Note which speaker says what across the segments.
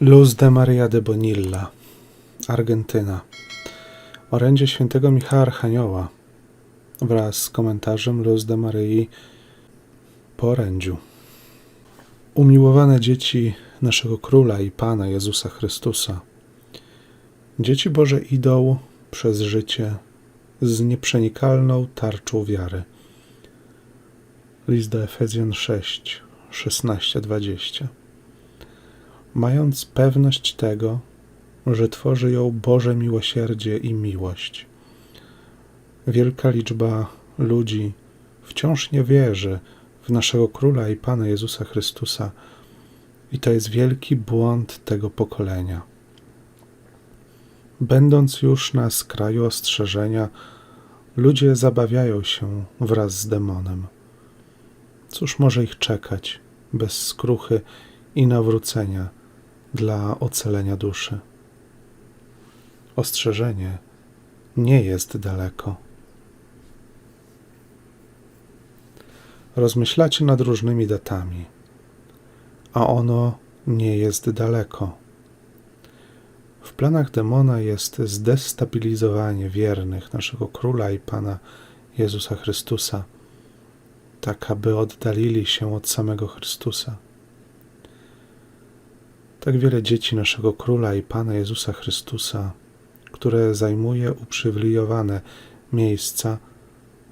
Speaker 1: Luz de Maria de Bonilla, Argentyna. Orędzie świętego Michała Archanioła wraz z komentarzem Luz de Maryi po orędziu. Umiłowane dzieci naszego Króla i Pana Jezusa Chrystusa. Dzieci Boże idą przez życie z nieprzenikalną tarczą wiary. List do Efezjan 6, 16-20 mając pewność tego, że tworzy ją Boże miłosierdzie i miłość. Wielka liczba ludzi wciąż nie wierzy w naszego Króla i Pana Jezusa Chrystusa, i to jest wielki błąd tego pokolenia. Będąc już na skraju ostrzeżenia, ludzie zabawiają się wraz z demonem. Cóż może ich czekać bez skruchy i nawrócenia dla ocalenia duszy? Ostrzeżenie nie jest daleko. Rozmyślacie nad różnymi datami, a ono nie jest daleko. W planach demona jest zdestabilizowanie wiernych naszego Króla i Pana Jezusa Chrystusa, tak aby oddalili się od samego Chrystusa. Tak wiele dzieci naszego Króla i Pana Jezusa Chrystusa, które zajmuje uprzywilejowane miejsca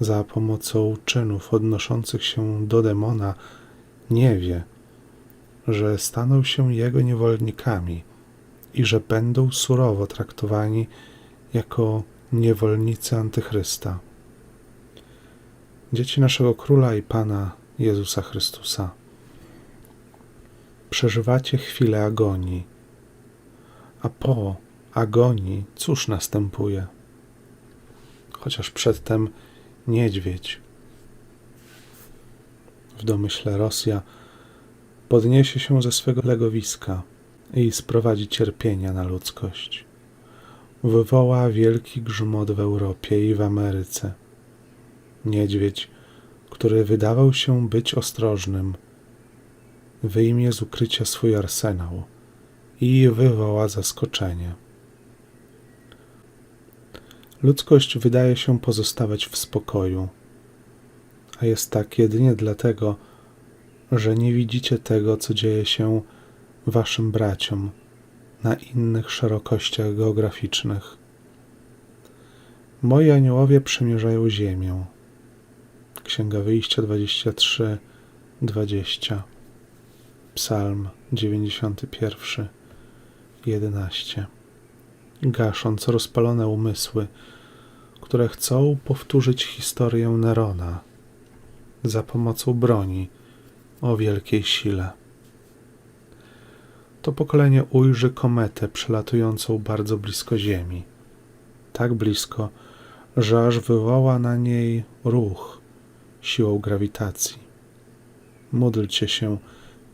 Speaker 1: za pomocą czynów odnoszących się do demona, nie wie, że staną się jego niewolnikami i że będą surowo traktowani jako niewolnicy Antychrysta. Dzieci naszego Króla i Pana Jezusa Chrystusa. Przeżywacie chwilę agonii, a po agonii cóż następuje? Chociaż przedtem niedźwiedź. W domyśle Rosja podniesie się ze swego legowiska i sprowadzi cierpienia na ludzkość. Wywoła wielki grzmot w Europie i w Ameryce. Niedźwiedź, który wydawał się być ostrożnym, wyjmie z ukrycia swój arsenał i wywoła zaskoczenie. Ludzkość wydaje się pozostawać w spokoju, a jest tak jedynie dlatego, że nie widzicie tego, co dzieje się waszym braciom na innych szerokościach geograficznych. Moi aniołowie przemierzają ziemię. Księga Wyjścia 23, 20. Psalm 91, 11. Gasząc rozpalone umysły, które chcą powtórzyć historię Nerona za pomocą broni o wielkiej sile. To pokolenie ujrzy kometę przelatującą bardzo blisko Ziemi. Tak blisko, że aż wywoła na niej ruch siłą grawitacji. Módlcie się,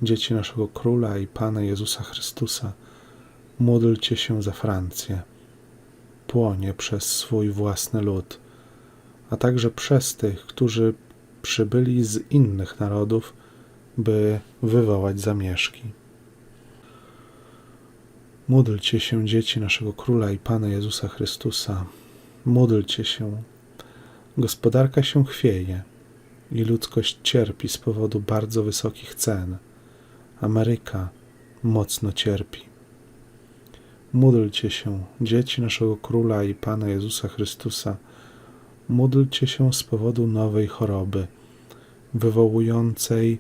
Speaker 1: dzieci naszego Króla i Pana Jezusa Chrystusa, módlcie się za Francję. Płonie przez swój własny lud, a także przez tych, którzy przybyli z innych narodów, by wywołać zamieszki. Módlcie się, dzieci naszego Króla i Pana Jezusa Chrystusa. Módlcie się. Gospodarka się chwieje i ludzkość cierpi z powodu bardzo wysokich cen. Ameryka mocno cierpi. Módlcie się, dzieci naszego Króla i Pana Jezusa Chrystusa. Módlcie się z powodu nowej choroby, wywołującej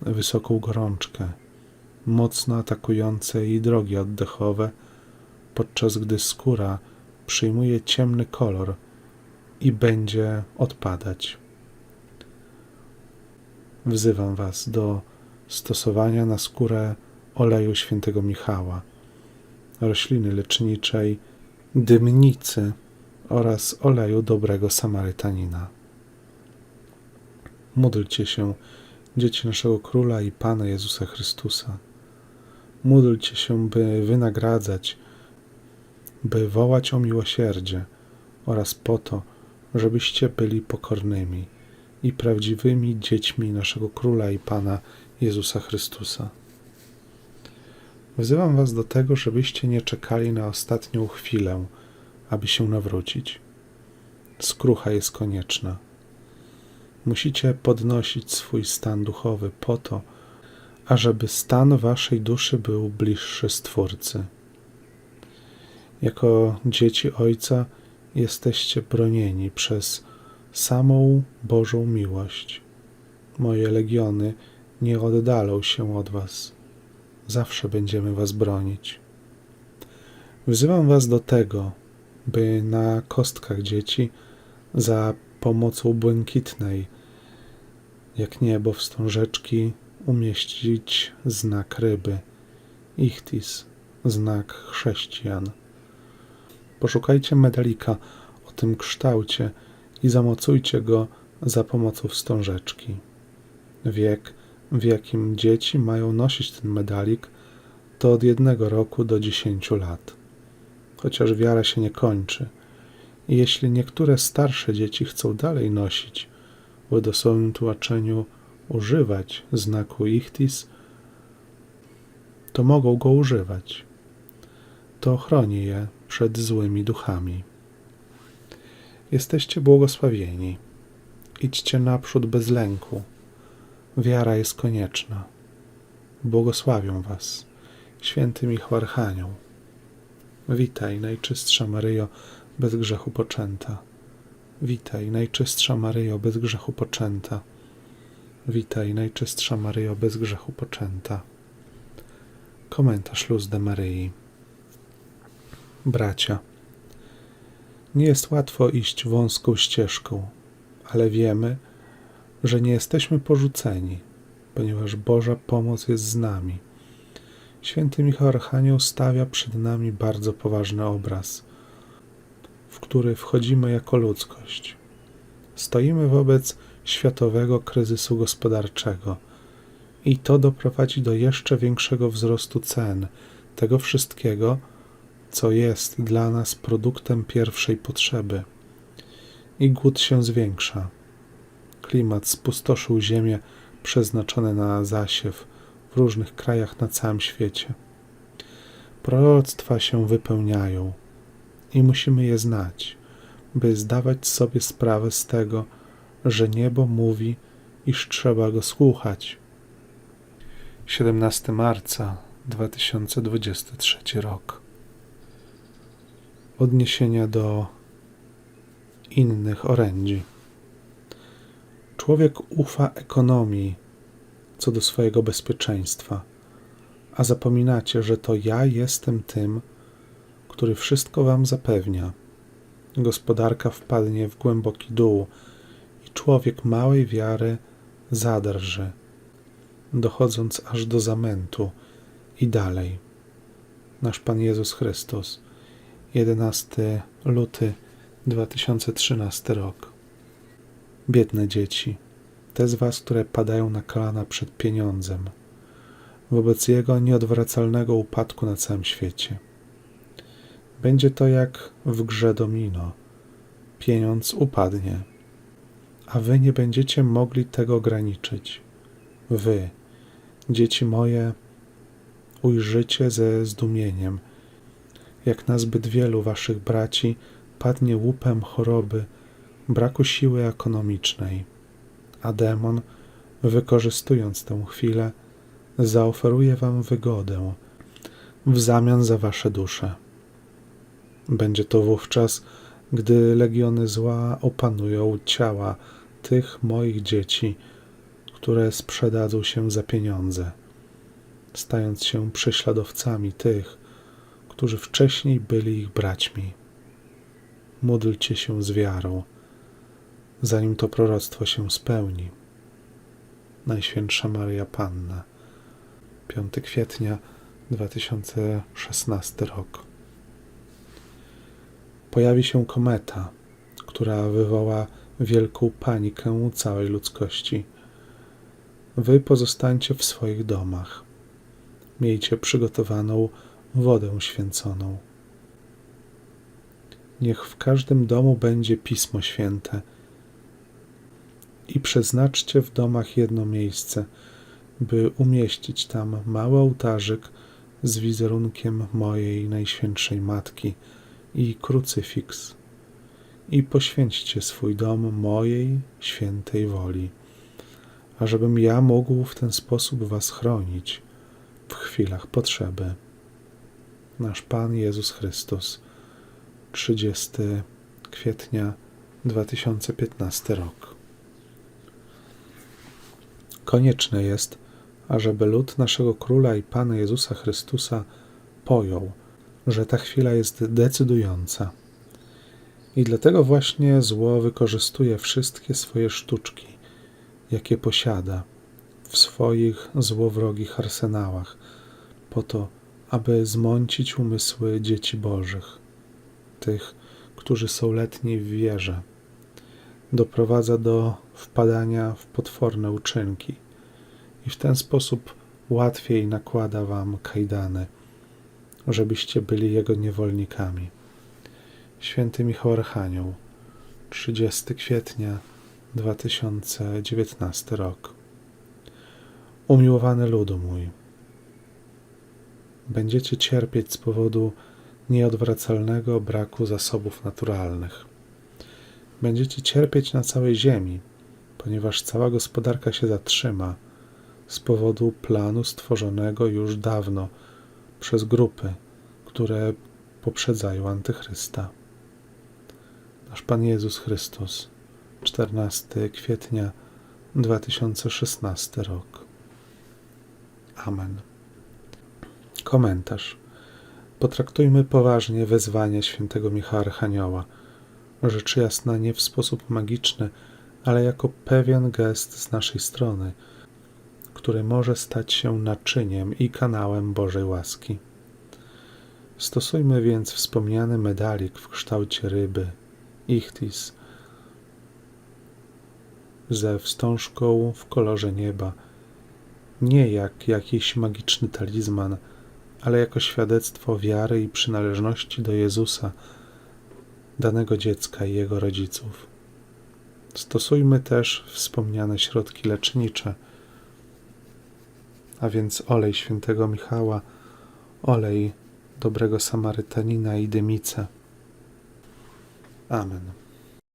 Speaker 1: wysoką gorączkę, mocno atakującej drogi oddechowe, podczas gdy skóra przyjmuje ciemny kolor i będzie odpadać. Wzywam Was do stosowania na skórę oleju świętego Michała, rośliny leczniczej, dymnicy oraz oleju dobrego Samarytanina. Módlcie się, dzieci naszego Króla i Pana Jezusa Chrystusa. Módlcie się, by wynagradzać, by wołać o miłosierdzie oraz po to, żebyście byli pokornymi i prawdziwymi dziećmi naszego Króla i Pana Jezusa Chrystusa. Wzywam Was do tego, żebyście nie czekali na ostatnią chwilę, aby się nawrócić. Skrucha jest konieczna. Musicie podnosić swój stan duchowy po to, ażeby stan Waszej duszy był bliższy Stwórcy. Jako dzieci Ojca jesteście bronieni przez samą Bożą miłość. Moje legiony nie oddalą się od Was. Zawsze będziemy Was bronić. Wzywam Was do tego, by na kostkach dzieci za pomocą błękitnej, jak niebo wstążeczki, umieścić znak ryby, ichtis, znak chrześcijan. Poszukajcie medalika o tym kształcie i zamocujcie go za pomocą wstążeczki. Wiek, w jakim dzieci mają nosić ten medalik, to od jednego roku do dziesięciu lat. Chociaż wiara się nie kończy. I jeśli niektóre starsze dzieci chcą dalej nosić, w dosłownym tłumaczeniu używać znaku ichtis, to mogą go używać. To chroni je przed złymi duchami. Jesteście błogosławieni. Idźcie naprzód bez lęku. Wiara jest konieczna. Błogosławią Was, święty Michał Archanioł. Witaj, Najczystsza Maryjo, bez grzechu poczęta. Witaj, Najczystsza Maryjo, bez grzechu poczęta. Witaj, Najczystsza Maryjo, bez grzechu poczęta. Komentarz Luz de Maryi. Bracia, nie jest łatwo iść wąską ścieżką, ale wiemy, że nie jesteśmy porzuceni, ponieważ Boża pomoc jest z nami. Święty Michał Archanioł stawia przed nami bardzo poważny obraz, w który wchodzimy jako ludzkość. Stoimy wobec światowego kryzysu gospodarczego i to doprowadzi do jeszcze większego wzrostu cen tego wszystkiego, co jest dla nas produktem pierwszej potrzeby. I głód się zwiększa. Klimat spustoszył ziemię przeznaczone na zasiew w różnych krajach na całym świecie. Proroctwa się wypełniają i musimy je znać, by zdawać sobie sprawę z tego, że niebo mówi, iż trzeba go słuchać. 17 marca 2023 rok. Odniesienia do innych orędzi. Człowiek ufa ekonomii co do swojego bezpieczeństwa, a zapominacie, że to ja jestem tym, który wszystko wam zapewnia. Gospodarka wpadnie w głęboki dół i człowiek małej wiary zadrży, dochodząc aż do zamętu i dalej. Nasz Pan Jezus Chrystus, 11 luty 2013 rok. Biedne dzieci, te z Was, które padają na kolana przed pieniądzem, wobec jego nieodwracalnego upadku na całym świecie. Będzie to jak w grze domino. Pieniądz upadnie, a Wy nie będziecie mogli tego ograniczyć. Wy, dzieci moje, ujrzycie ze zdumieniem, jak na zbyt wielu Waszych braci padnie łupem choroby, braku siły ekonomicznej, a demon, wykorzystując tę chwilę, zaoferuje Wam wygodę w zamian za Wasze dusze. Będzie to wówczas, gdy legiony zła opanują ciała tych moich dzieci, które sprzedadzą się za pieniądze, stając się prześladowcami tych, którzy wcześniej byli ich braćmi. Módlcie się z wiarą, zanim to proroctwo się spełni. Najświętsza Maria Panna, 5 kwietnia 2016 rok. Pojawi się kometa, która wywoła wielką panikę całej ludzkości. Wy pozostańcie w swoich domach. Miejcie przygotowaną wodę święconą. Niech w każdym domu będzie Pismo Święte przeznaczcie w domach jedno miejsce, by umieścić tam mały ołtarzyk z wizerunkiem mojej Najświętszej Matki i krucyfiks i poświęćcie swój dom mojej świętej woli, ażebym ja mógł w ten sposób Was chronić w chwilach potrzeby. Nasz Pan Jezus Chrystus, 30 kwietnia 2015 rok. Konieczne jest, ażeby lud naszego Króla i Pana Jezusa Chrystusa pojął, że ta chwila jest decydująca. I dlatego właśnie zło wykorzystuje wszystkie swoje sztuczki, jakie posiada w swoich złowrogich arsenałach, po to, aby zmącić umysły dzieci Bożych, tych, którzy są letni w wierze. Doprowadza do wpadania w potworne uczynki i w ten sposób łatwiej nakłada wam kajdany, żebyście byli jego niewolnikami. Święty Michał Archanioł, 30 kwietnia 2019 rok. Umiłowany ludu mój, będziecie cierpieć z powodu nieodwracalnego braku zasobów naturalnych. Będziecie cierpieć na całej Ziemi, ponieważ cała gospodarka się zatrzyma z powodu planu stworzonego już dawno przez grupy, które poprzedzają Antychrysta. Nasz Pan Jezus Chrystus, 14 kwietnia 2016 rok. Amen. Komentarz. Potraktujmy poważnie wezwanie świętego Michała Archanioła, rzecz jasna nie w sposób magiczny, ale jako pewien gest z naszej strony, który może stać się naczyniem i kanałem Bożej łaski. Stosujmy więc wspomniany medalik w kształcie ryby, ichtis, ze wstążką w kolorze nieba, nie jak jakiś magiczny talizman, ale jako świadectwo wiary i przynależności do Jezusa, danego dziecka i jego rodziców. Stosujmy też wspomniane środki lecznicze, a więc olej świętego Michała, olej dobrego Samarytanina i dymice. Amen.